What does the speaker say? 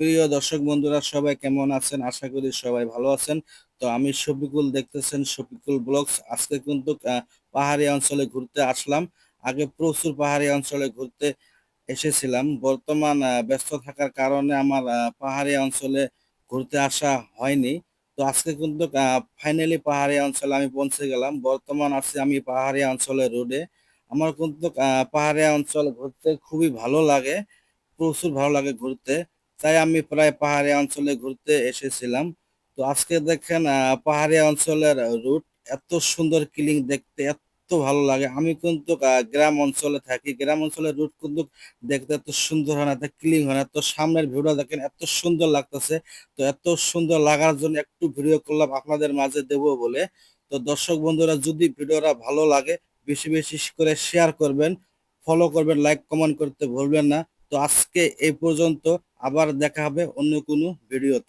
প্রিয় দর্শক বন্ধুরা, সবাই কেমন আছেন? আশা করি সবাই ভালো আছেন। তো আমি শফিকুল দেখতেছেন, শফিকুল ব্লগস। আজকে কিন্তু পাহাড়ি অঞ্চলে ঘুরতে আসলাম। আগে প্রচুর পাহাড়ি অঞ্চলে ঘুরতে এসেছিলাম। বর্তমান ব্যস্ত থাকার কারণে আমার পাহাড়ি অঞ্চলে ঘুরতে আসা হয়নি। তো আজকে কিন্তু ফাইনালি পাহাড়ি অঞ্চলে আমি পৌঁছে গেলাম। বর্তমান আছি আমি পাহাড়ি অঞ্চলের রোডে আমার কিন্তু পাহাড়ি অঞ্চল ঘুরতে খুবই ভালো লাগে। প্রচুর ভালো লাগে ঘুরতে। তাই আমি প্রায় পাহাড়ি অঞ্চলে ঘুরতে এসেছিলাম। তো আজকে দেখেন পাহাড়ি অঞ্চলের রুট এত সুন্দর ক্লিন দেখতে, এত ভালো লাগে। আমি কিন্তু গ্রাম অঞ্চলে থাকি। গ্রাম অঞ্চলের রুট কিন্তু দেখতে এত সুন্দর হয় না, এত ক্লিন হয় না। তো সামনের ভিডিও দেখেন, এত সুন্দর লাগতেছে। তো এত সুন্দর লাগার জন্য একটু ভিডিও করলাম আপনাদের মাঝে দেব বলে। তো দর্শক বন্ধুরা, যদি ভিডিওটা ভালো লাগে, বেশি বেশি করে শেয়ার করবেন ফলো করবেন লাইক কমেন্ট করতে ভুলবেন না। তো আজকে এই পর্যন্ত আবার দেখা হবে অন্য কোনো ভিডিওতে।